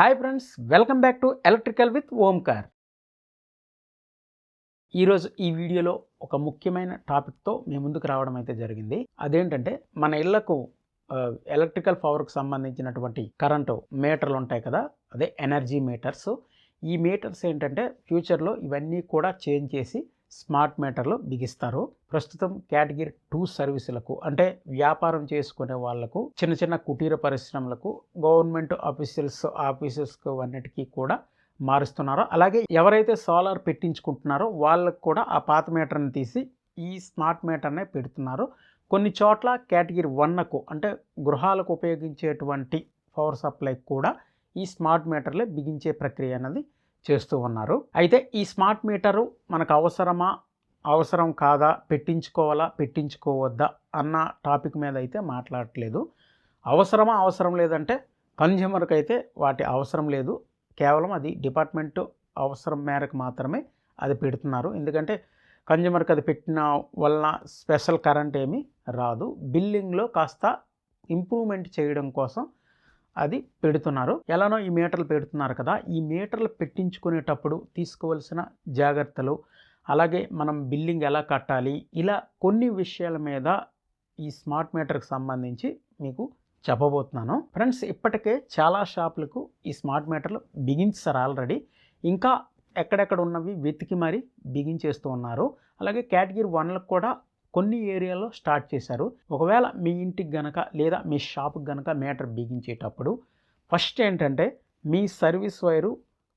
Hi friends welcome back to electrical with Omkar ఈరోజు ఈ వీడియోలో ఒక ముఖ్యమైన టాపిక్తో మేము ముందుకు రావడం అయితే జరిగింది. అదేంటంటే మన ఇళ్ళకు ఎలక్ట్రికల్ పవర్కి సంబంధించినటువంటి కరెంటు మీటర్లు ఉంటాయి కదా అదే ఎనర్జీ మీటర్స్ ఈ మీటర్స్ ఏంటంటే ఫ్యూచర్లో ఇవన్నీ కూడా చేంజ్ చేసి స్మార్ట్ మీటర్లు బిగిస్తారు. ప్రస్తుతం కేటగిరీ టూ సర్వీసులకు అంటే వ్యాపారం చేసుకునే వాళ్ళకు చిన్న చిన్న కుటీర పరిశ్రమలకు గవర్నమెంట్ ఆఫీసర్స్ ఆఫీసర్స్కు అన్నిటికీ కూడా మారుస్తున్నారు. అలాగే ఎవరైతే సోలార్ పెట్టించుకుంటున్నారో వాళ్ళకు కూడా ఆ పాత మీటర్ని తీసి ఈ స్మార్ట్ మీటర్నే పెడుతున్నారు. కొన్ని చోట్ల కేటగిరీ వన్కు అంటే గృహాలకు ఉపయోగించేటువంటి పవర్ సప్లై కూడా ఈ స్మార్ట్ మీటర్లే బిగించే ప్రక్రియ అనేది చేస్తూ ఉన్నారు. అయితే ఈ స్మార్ట్ మీటరు మనకు అవసరమా అవసరం కాదా పెట్టించుకోవాలా పెట్టించుకోవద్దా అన్న టాపిక్ మీద అయితే మాట్లాడట్లేదు. అవసరమా అవసరం లేదంటే కన్జ్యూమర్కి అయితే వాటి అవసరం లేదు. కేవలం అది డిపార్ట్మెంట్ అవసరం మేరకు మాత్రమే అది పెడుతున్నారు. ఎందుకంటే కన్జ్యూమర్కి అది పెట్టిన వలన స్పెషల్ కరెంట్ ఏమీ రాదు. బిల్లింగ్లో కాస్త ఇంప్రూవ్మెంట్ చేయడం కోసం అది పెడుతున్నారు. ఎలానో ఈ మీటర్లు పెడుతున్నారు కదా ఈ మీటర్లు పెట్టించుకునేటప్పుడు తీసుకోవాల్సిన జాగ్రత్తలు అలాగే మనం బిల్లింగ్ ఎలా కట్టాలి ఇలా కొన్ని విషయాల మీద ఈ స్మార్ట్ మీటర్కి సంబంధించి మీకు చెప్పబోతున్నాను. ఫ్రెండ్స్ ఇప్పటికే చాలా షాపులకు ఈ స్మార్ట్ మీటర్లు బిగించారు ఆల్రెడీ. ఇంకా ఎక్కడెక్కడ ఉన్నవి వెతికి మరి బిగించేస్తూ ఉన్నారు. అలాగే కేటగిరీ వన్లకు కూడా కొన్ని ఏరియాలో స్టార్ట్ చేశారు. ఒకవేళ మీ ఇంటికి గనక లేదా మీ షాప్కి గనక మీటర్ బిగించేటప్పుడు ఫస్ట్ ఏంటంటే మీ సర్వీస్ వైరు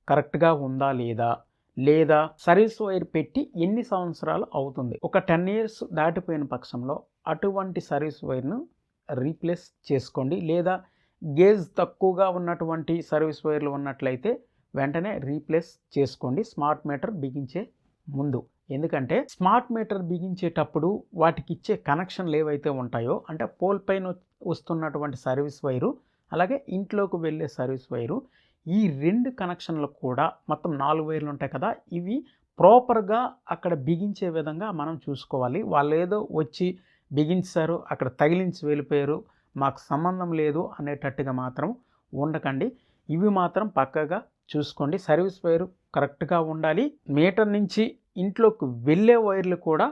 కరెక్ట్గా ఉందా లేదా? లేదా సర్వీస్ వైర్ పెట్టి ఎన్ని సంవత్సరాలు అవుతుంది? ఒక టెన్ ఇయర్స్ దాటిపోయిన పక్షంలో అటువంటి సర్వీస్ వైర్ను రీప్లేస్ చేసుకోండి. లేదా గేజ్ తక్కువగా ఉన్నటువంటి సర్వీస్ వైర్లు ఉన్నట్లయితే వెంటనే రీప్లేస్ చేసుకోండి. స్మార్ట్ మీటర్ బిగించే ముందు. ఎందుకంటే స్మార్ట్ మీటర్ బిగించేటప్పుడు వాటికి ఇచ్చే కనెక్షన్లు ఏవైతే ఉంటాయో అంటే పోల్ పైన వస్తున్నటువంటి సర్వీస్ వైరు అలాగే ఇంట్లోకి వెళ్ళే సర్వీస్ వైరు ఈ రెండు కనెక్షన్లు కూడా మొత్తం నాలుగు వైర్లు ఉంటాయి కదా ఇవి ప్రాపర్గా అక్కడ బిగించే విధంగా మనం చూసుకోవాలి. వాళ్ళు ఏదో వచ్చి బిగించారు అక్కడ తగిలించి వెళ్ళిపోయారు మాకు సంబంధం లేదు అనేటట్టుగా మాత్రం ఉండకండి. ఇవి మాత్రం పక్కగా చూసుకోండి. సర్వీస్ వైరు కరెక్ట్గా ఉండాలి. మీటర్ నుంచి ఇంట్లోకి వెళ్ళే వైర్లు కూడా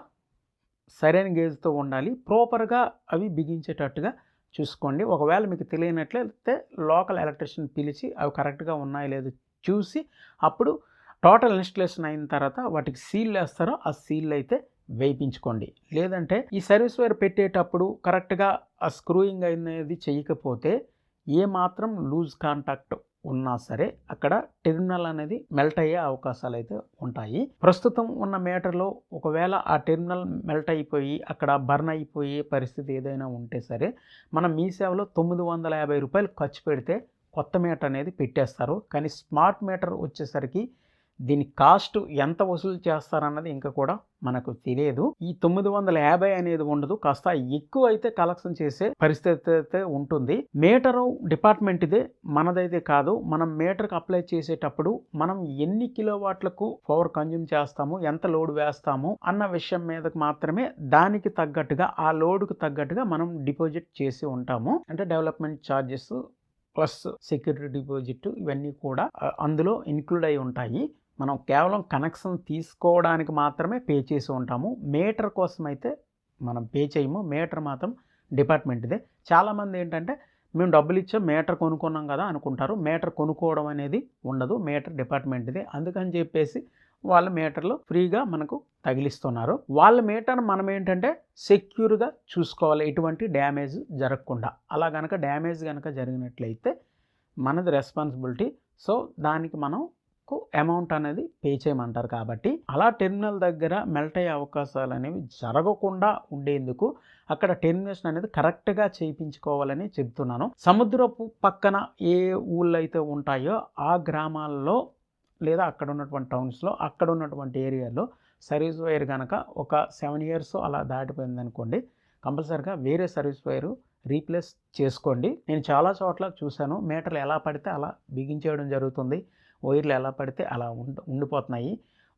సరైన గేజ్తో ఉండాలి. ప్రాపర్గా అవి బిగించేటట్టుగా చూసుకోండి. ఒకవేళ మీకు తెలియనట్లయితే లోకల్ ఎలక్ట్రీషియన్ పిలిచి అవి కరెక్ట్గా ఉన్నాయో లేదో చూసి అప్పుడు టోటల్ ఇన్స్టలేషన్ అయిన తర్వాత వాటికి సీల్ వేస్తారో ఆ సీల్ అయితే వేయించుకోండి. లేదంటే ఈ సర్వీస్ వైర్ పెట్టేటప్పుడు కరెక్ట్గా ఆ స్క్రూయింగ్ అనేది చేయకపోతే ఏ మాత్రం లూజ్ కాంటాక్ట్ ఉన్నా సరే అక్కడ టెర్మినల్ అనేది మెల్ట్ అయ్యే అవకాశాలు అయితే ఉంటాయి. ప్రస్తుతం ఉన్న మీటర్లో ఒకవేళ ఆ టెర్మినల్ మెల్ట్ అయిపోయి అక్కడ బర్న్ అయిపోయే పరిస్థితి ఏదైనా ఉంటే సరే మనం మీ సేవలో తొమ్మిది వందల యాభై రూపాయలు ఖర్చు పెడితే కొత్త మీటర్ అనేది పెట్టేస్తారు. కానీ స్మార్ట్ మీటర్ వచ్చేసరికి దీని కాస్ట్ ఎంత వసూలు చేస్తారన్నది ఇంకా కూడా మనకు తెలియదు. ఈ తొమ్మిది వందల యాభై అనేది ఉండదు. కాస్త ఎక్కువ అయితే కలెక్షన్ చేసే పరిస్థితి అయితే ఉంటుంది. మీటరు డిపార్ట్మెంట్ ఇదే మనదైతే కాదు. మనం మీటర్కి అప్లై చేసేటప్పుడు మనం ఎన్ని కిలోవాట్లకు పవర్ కన్జ్యూమ్ చేస్తాము ఎంత లోడ్ వేస్తాము అన్న విషయం మీదకి మాత్రమే దానికి తగ్గట్టుగా ఆ లోడ్కు తగ్గట్టుగా మనం డిపాజిట్ చేసి ఉంటాము. అంటే development charges plus security deposit ఇవన్నీ కూడా అందులో ఇన్క్లూడ్ అయి ఉంటాయి. మనం కేవలం కనెక్షన్ తీసుకోవడానికి మాత్రమే పే చేసి ఉంటాము. మీటర్ కోసం అయితే మనం పే చేయము. మీటర్ మాత్రం డిపార్ట్మెంట్దే. చాలామంది ఏంటంటే మేము డబ్బులు ఇచ్చాం మీటర్ కొనుక్కున్నాం కదా అనుకుంటారు. మీటర్ కొనుక్కోవడం అనేది ఉండదు. మీటర్ డిపార్ట్మెంట్దే. అందుకని చెప్పేసి వాళ్ళ మీటర్లు ఫ్రీగా మనకు తగిలిస్తున్నారు. వాళ్ళ మీటర్ మనం ఏంటంటే సెక్యూర్గా చూసుకోవాలి. ఎటువంటి డ్యామేజ్ జరగకుండా. అలా కనుక డ్యామేజ్ కనుక జరిగినట్లయితే మనది రెస్పాన్సిబిలిటీ. సో దానికి మనం అమౌంట్ అనేది పే చేయమంటారు కాబట్టి అలా టెర్మినల్ దగ్గర మెల్ట్ అయ్యే అవకాశాలు అనేవి జరగకుండా ఉండేందుకు అక్కడ టెర్మినేషన్ అనేది కరెక్ట్గా చేయించుకోవాలని చెప్తున్నాను. సముద్రపు పక్కన ఏ ఊళ్ళు అయితే ఉంటాయో ఆ గ్రామాల్లో లేదా అక్కడ ఉన్నటువంటి టౌన్స్లో అక్కడ ఉన్నటువంటి ఏరియాలో సర్వీస్ వైర్ కనుక ఒక సెవెన్ ఇయర్స్ అలా దాటిపోయింది అనుకోండి కంపల్సరిగా వేరే సర్వీస్ వైరు రీప్లేస్ చేసుకోండి. నేను చాలా చోట్ల చూశాను మీటర్లు ఎలా పడితే అలా బిగించేయడం జరుగుతుంది. వైర్లు ఎలా పడితే అలా ఉండి ఉండిపోతున్నాయి.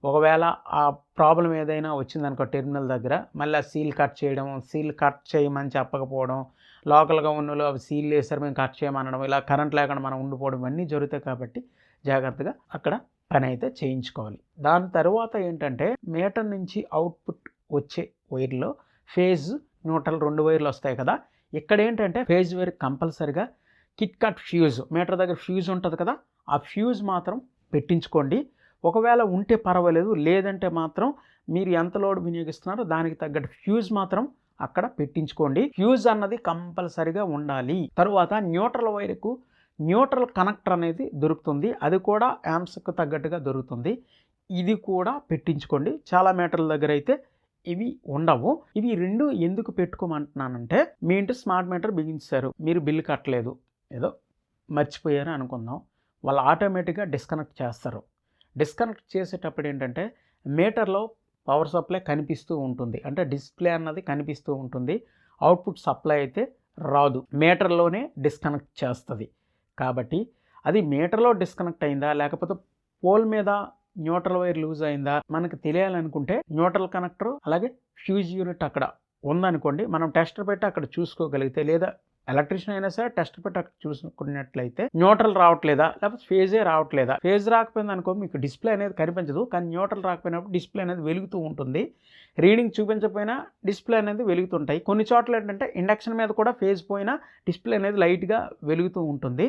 ఒకవేళ ఆ ప్రాబ్లం ఏదైనా వచ్చిందనుకో టెర్మినల్ దగ్గర మళ్ళీ ఆ సీల్ కట్ చేయడం సీల్ కట్ చేయమని చెప్పకపోవడం లోకల్గా ఉన్న వాళ్ళు అవి సీల్ వేసారు మేము కట్ చేయమనడం ఇలా కరెంట్ లేకుండా మనం ఉండిపోవడం ఇవన్నీ జరుగుతాయి కాబట్టి జాగ్రత్తగా అక్కడ పని అయితే చేయించుకోవాలి. దాని తర్వాత ఏంటంటే మీటర్ నుంచి అవుట్పుట్ వచ్చే వైర్లో ఫేజ్ న్యూట్రల్ రెండు వైర్లు వస్తాయి కదా. ఇక్కడ ఏంటంటే ఫేజ్ వైర్ కంపల్సరిగా కిట్ కట్ ఫ్యూజ్ మీటర్ దగ్గర ఫ్యూజ్ ఉంటుంది కదా ఆ ఫ్యూజ్ మాత్రం పెట్టించుకోండి. ఒకవేళ ఉంటే పర్వాలేదు లేదంటే మాత్రం మీరు ఎంత లోడ్ వినియోగిస్తున్నారో దానికి తగ్గట్టు ఫ్యూజ్ మాత్రం అక్కడ పెట్టించుకోండి. ఫ్యూజ్ అన్నది కంపల్సరిగా ఉండాలి. తరువాత న్యూట్రల్ వైర్కు న్యూట్రల్ కనెక్టర్ అనేది దొరుకుతుంది. అది కూడా యాంప్స్కి తగ్గట్టుగా దొరుకుతుంది. ఇది కూడా పెట్టించుకోండి. చాలా మీటర్ల దగ్గర అయితే ఇవి ఉండవు. ఇవి రెండు ఎందుకు పెట్టుకోమంటున్నానంటే మీ ఇంటి స్మార్ట్ మీటర్ బిగించారు మీరు బిల్లు కట్టలేదు. ఏదో మర్చిపోయారు అనుకుందాం. వాళ్ళు ఆటోమేటిక్గా డిస్కనెక్ట్ చేస్తారు. డిస్కనెక్ట్ చేసేటప్పుడు ఏంటంటే మీటర్లో పవర్ సప్లై కనిపిస్తూ ఉంటుంది. అంటే డిస్ప్లే అన్నది కనిపిస్తూ ఉంటుంది. అవుట్పుట్ సప్లై అయితే రాదు. మీటర్లోనే డిస్కనెక్ట్ చేస్తుంది. కాబట్టి అది మీటర్లో డిస్కనెక్ట్ అయిందా లేకపోతే పోల్ మీద న్యూట్రల్ వైర్ లూజ్ అయిందా మనకు తెలియాలనుకుంటే న్యూట్రల్ కనెక్టర్ అలాగే ఫ్యూజ్ యూనిట్ అక్కడ ఉందనుకోండి మనం టెస్టర్ పెట్టి అక్కడ చూసుకోగలిగితే లేదా ఎలక్ట్రీషియన్ అయినా సరే టెస్ట్ పెట్టి చూసుకున్నట్లయితే న్యూట్రల్ రావట్లేదా? లేకపోతే ఫేజే రావట్లేదా? ఫేజ్ రాకపోయింది అనుకో మీకు డిస్ప్లే అనేది కనిపించదు. కానీ న్యూట్రల్ రాకపోయినప్పుడు డిస్ప్లే అనేది వెలుగుతూ ఉంటుంది. రీడింగ్ చూపించకపోయినా డిస్ప్లే అనేది వెలుగుతుంటాయి. కొన్ని చోట్ల ఏంటంటే ఇండక్షన్ మీద కూడా ఫేజ్ పోయినా డిస్ప్లే అనేది లైట్గా వెలుగుతూ ఉంటుంది.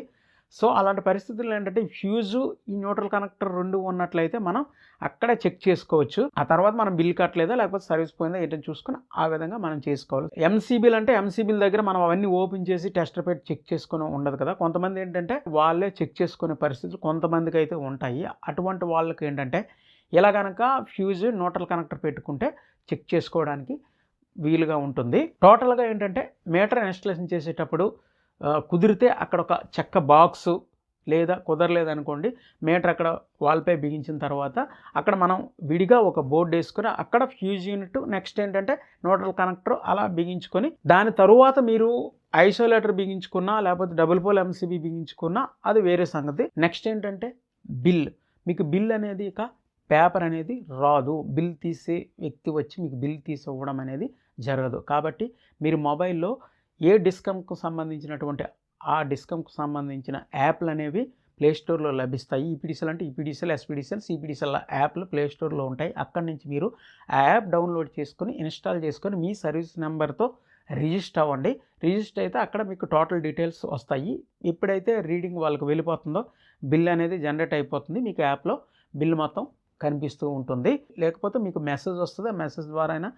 సో అలాంటి పరిస్థితుల్లో ఏంటంటే ఫ్యూజు ఈ న్యూట్రల్ కనెక్టర్ రెండు ఉన్నట్లయితే మనం అక్కడే చెక్ చేసుకోవచ్చు. ఆ తర్వాత మనం బిల్ కట్టలేదా లేకపోతే సర్వీస్ పోయిందా ఏంటని చూసుకుని ఆ విధంగా మనం చేసుకోవాలి. ఎంసీబీలు అంటే ఎంసీబీల దగ్గర మనం అవన్నీ ఓపెన్ చేసి టెస్టర్ పెట్టి చెక్ చేసుకుని ఉండదు కదా. కొంతమంది ఏంటంటే వాళ్ళే చెక్ చేసుకునే పరిస్థితులు కొంతమందికి అయితే ఉంటాయి. అటువంటి వాళ్ళకి ఏంటంటే ఇలా కనుక ఫ్యూజ్ న్యూట్రల్ కనెక్టర్ పెట్టుకుంటే చెక్ చేసుకోవడానికి వీలుగా ఉంటుంది. టోటల్గా ఏంటంటే మీటర్ ఇన్స్టలేషన్ చేసేటప్పుడు కుదిరితే అక్కడ ఒక చెక్క బాక్సు లేదా కుదరలేదనుకోండి మీటర్ అక్కడ వాల్పై బిగించిన తర్వాత అక్కడ మనం విడిగా ఒక బోర్డు వేసుకుని అక్కడ ఫ్యూజ్ యూనిట్ నెక్స్ట్ ఏంటంటే నోటల్ కనెక్టర్ అలా బిగించుకొని దాని తరువాత మీరు ఐసోలేటర్ బిగించుకున్నా లేకపోతే డబుల్ పోల్ ఎంసీబీ బిగించుకున్నా అది వేరే సంగతి. నెక్స్ట్ ఏంటంటే బిల్. మీకు బిల్ అనేది ఇక పేపర్ అనేది రాదు. బిల్ తీసే వ్యక్తి వచ్చి మీకు బిల్ తీసి ఇవ్వడం అనేది జరగదు. కాబట్టి మీరు మొబైల్లో ఏ డిస్కమ్కు సంబంధించినటువంటి ఆ డిస్కమ్కు సంబంధించిన యాప్లు అనేవి ప్లే స్టోర్లో లభిస్తాయి. ఈపీడీసీఎల్ అంటే ఈపీడీసీఎల్ ఎస్పీడీసీఎల్ సిపిడిసిఎల్ యాప్లు ప్లే స్టోర్లో ఉంటాయి. అక్కడి నుంచి మీరు ఆ యాప్ డౌన్లోడ్ చేసుకొని ఇన్స్టాల్ చేసుకొని మీ సర్వీస్ నెంబర్తో రిజిస్టర్ అవ్వండి. రిజిస్టర్ అయితే అక్కడ మీకు టోటల్ డీటెయిల్స్ వస్తాయి. ఎప్పుడైతే రీడింగ్ వాళ్ళకి వెళ్ళిపోతుందో బిల్ అనేది జనరేట్ అయిపోతుంది. మీకు యాప్లో బిల్ మొత్తం కనిపిస్తూ ఉంటుంది. లేకపోతే మీకు మెసేజ్ వస్తుంది. ఆ మెసేజ్ ద్వారా అయినా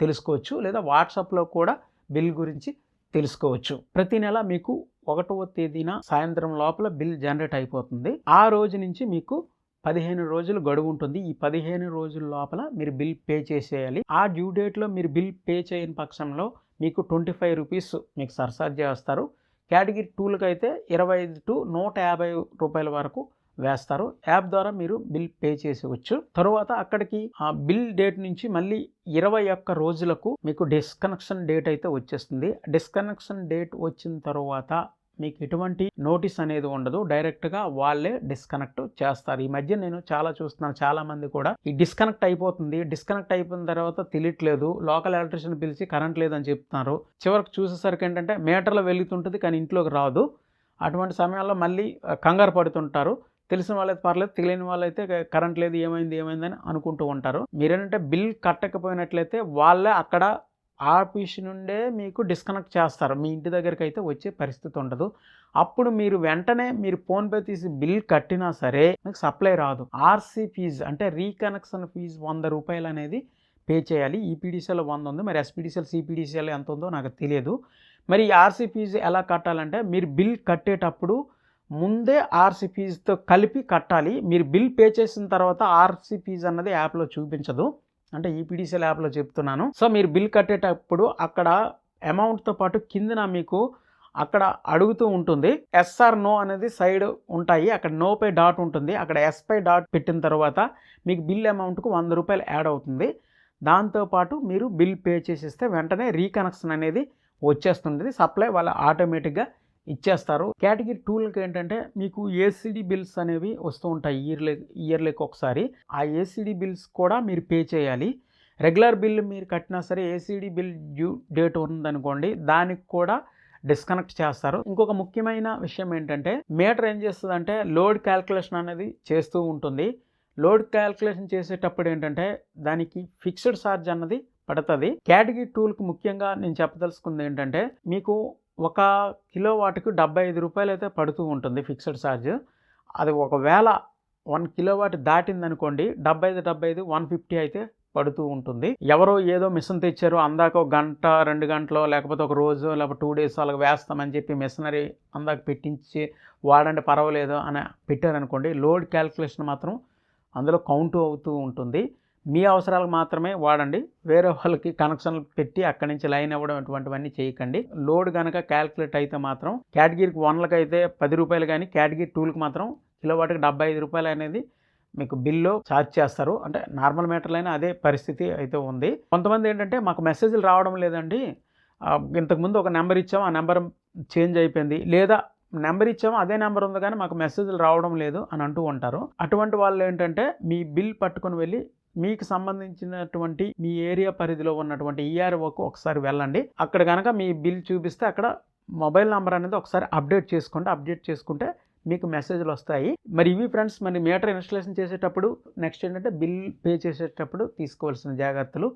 తెలుసుకోవచ్చు. లేదా వాట్సాప్లో కూడా బిల్ గురించి తెలుసుకోవచ్చు. ప్రతి నెల మీకు ఒకటవ తేదీన సాయంత్రం లోపల బిల్ జనరేట్ అయిపోతుంది. ఆ రోజు నుంచి మీకు పదిహేను రోజులు గడువు ఉంటుంది. ఈ పదిహేను రోజుల లోపల మీరు బిల్ పే చేసేయాలి. ఆ డ్యూ డేట్లో మీరు బిల్ పే చేయని పక్షంలో మీకు ట్వంటీ ఫైవ్ రూపీస్ మీకు సర్సార్జ్ చేస్తారు. కేటగిరీ టూలకు అయితే ఇరవై ఐదు టు నూట యాభై రూపాయల వరకు వేస్తారు. యాప్ ద్వారా మీరు బిల్ పే చేసేవచ్చు. తరువాత అక్కడికి ఆ బిల్ డేట్ నుంచి మళ్ళీ ఇరవై ఒక్క రోజులకు మీకు డిస్కనెక్షన్ డేట్ అయితే వచ్చేస్తుంది. డిస్కనెక్షన్ డేట్ వచ్చిన తర్వాత మీకు ఎటువంటి నోటీస్ అనేది ఉండదు. డైరెక్ట్గా వాళ్ళే డిస్కనెక్ట్ చేస్తారు. ఈ మధ్య నేను చాలా చూస్తున్నాను. చాలా మంది కూడా ఈ డిస్కనెక్ట్ అయిపోతుంది. డిస్కనెక్ట్ అయిపోయిన తర్వాత తెలియట్లేదు. లోకల్ ఎలక్ట్రిషియన్ పిలిచి కరెంట్ లేదని చెప్తున్నారు. చివరికి చూసేసరికి ఏంటంటే మీటర్లో వెలుగుతుంటుంది కానీ ఇంట్లోకి రాదు. అటువంటి సమయాల్లో మళ్ళీ కంగారు పడుతుంటారు. తెలిసిన వాళ్ళైతే పర్లేదు తెలియని వాళ్ళైతే కరెంట్ లేదు ఏమైంది ఏమైందని అనుకుంటూ ఉంటారు. మీరేంటంటే బిల్ కట్టకపోయినట్లయితే వాళ్ళే అక్కడ ఆఫీస్ నుండే మీకు డిస్కనెక్ట్ చేస్తారు. మీ ఇంటి దగ్గరికి అయితే వచ్చే పరిస్థితి ఉండదు. అప్పుడు మీరు వెంటనే మీరు ఫోన్పే తీసి బిల్ కట్టినా సరే మీకు సప్లై రాదు. ఆర్సీ ఫీజు అంటే రీకనెక్షన్ ఫీజు వంద రూపాయలు అనేది పే చేయాలి. ఈపీడీసీఎల్ వంద ఉంది. మరి ఎస్పీడీసీఎల్ సిపిడిసిఎల్ ఎంత ఉందో నాకు తెలియదు. మరి ఈ ఆర్సీ ఫీజు ఎలా కట్టాలంటే మీరు బిల్ కట్టేటప్పుడు ముందే ఆర్సీ ఫీజుతో కలిపి కట్టాలి. మీరు బిల్ పే చేసిన తర్వాత ఆర్సీ ఫీజు అన్నది యాప్లో చూపించదు. అంటే ఈపీడీసీఎల్ యాప్లో చెప్తున్నాను. సో మీరు బిల్ కట్టేటప్పుడు అక్కడ అమౌంట్తో పాటు కిందన మీకు అక్కడ అడుగుతూ ఉంటుంది. ఎస్ఆర్ నో అనేది సైడ్ ఉంటాయి. అక్కడ నో పై డాట్ ఉంటుంది. అక్కడ ఎస్ పై డాట్ పెట్టిన తర్వాత మీకు బిల్ అమౌంట్కు వంద రూపాయలు యాడ్ అవుతుంది. దాంతోపాటు మీరు బిల్ పే చేసేస్తే వెంటనే రీకనెక్షన్ అనేది వచ్చేస్తుంటుంది. సప్లై వాళ్ళ ఆటోమేటిక్గా ఇచ్చేస్తారు. కేటగిరీ టూలకి ఏంటంటే మీకు ఏసీడీ బిల్స్ అనేవి వస్తూ ఉంటాయి ఇయర్లీ ఇయర్లీకి ఒకసారి. ఆ ఏసీడీ బిల్స్ కూడా మీరు పే చేయాలి. రెగ్యులర్ బిల్ మీరు కట్టినా సరే ఏసీడీ బిల్ డ్యూ డేట్ ఉందనుకోండి దానికి కూడా డిస్కనెక్ట్ చేస్తారు. ఇంకొక ముఖ్యమైన విషయం ఏంటంటే మీటర్ ఏం చేస్తుందంటే లోడ్ క్యాల్కులేషన్ అనేది చేస్తూ ఉంటుంది. లోడ్ క్యాల్కులేషన్ చేసేటప్పుడు ఏంటంటే దానికి ఫిక్స్డ్ ఛార్జ్ అన్నది పడుతుంది. కేటగిరీ టూల్కి ముఖ్యంగా నేను చెప్పదలుచుకుంది ఏంటంటే మీకు ఒక కిలో వాటికి డెబ్బై ఐదు రూపాయలు అయితే పడుతూ ఉంటుంది ఫిక్స్డ్ ఛార్జ్. అది ఒకవేళ వన్ కిలో వాట్ దాటిందనుకోండి డెబ్బై ఐదు డెబ్బై ఐదు వన్ ఫిఫ్టీ అయితే పడుతూ ఉంటుంది. ఎవరో ఏదో మిషన్ తెచ్చారు అందాక ఒక గంట రెండు గంటలో లేకపోతే ఒక రోజు లేకపోతే టూ డేస్ అలాగ వేస్తామని చెప్పి మిషనరీ అందాక పెట్టించి వాడండి పర్వాలేదు అని పెట్టారనుకోండి లోడ్ క్యాల్కులేషన్ మాత్రం అందులో కౌంట్ అవుతూ ఉంటుంది. మీ అవసరాలకు మాత్రమే వాడండి. వేరే వాళ్ళకి కనెక్షన్లు పెట్టి అక్కడి నుంచి లైన్ ఇవ్వడం అటువంటివన్నీ చేయకండి. లోడ్ కనుక క్యాల్కులేట్ అయితే మాత్రం కేటగిరీకి వన్లకి అయితే పది రూపాయలు కానీ కేటగిరీ టూలకు మాత్రం కిలోవాట్కి డెబ్బై ఐదు రూపాయలు అనేది మీకు బిల్లు ఛార్జ్ చేస్తారు. అంటే నార్మల్ మీటర్లైనా అదే పరిస్థితి అయితే ఉంది. కొంతమంది ఏంటంటే మాకు మెసేజ్లు రావడం లేదండి. ఇంతకుముందు ఒక నెంబర్ ఇచ్చాము ఆ నెంబర్ చేంజ్ అయిపోయింది. లేదా నెంబర్ ఇచ్చాము అదే నెంబర్ ఉంది కానీ మాకు మెసేజ్లు రావడం లేదు అని అంటూ ఉంటారు. అటువంటి వాళ్ళు ఏంటంటే మీ బిల్ పట్టుకొని వెళ్ళి మీకు సంబంధించినటువంటి మీ ఏరియా పరిధిలో ఉన్నటువంటి ఈఆర్ఓకు ఒకసారి వెళ్ళండి. అక్కడ కనుక మీ బిల్ చూపిస్తే అక్కడ మొబైల్ నెంబర్ అనేది ఒకసారి అప్డేట్ చేసుకోండి. అప్డేట్ చేసుకుంటే మీకు మెసేజ్లు వస్తాయి. మరి ఇవి ఫ్రెండ్స్ మరి మీటర్ ఇన్స్టలేషన్ చేసేటప్పుడు నెక్స్ట్ ఏంటంటే బిల్ పే చేసేటప్పుడు తీసుకోవాల్సిన జాగ్రత్తలు.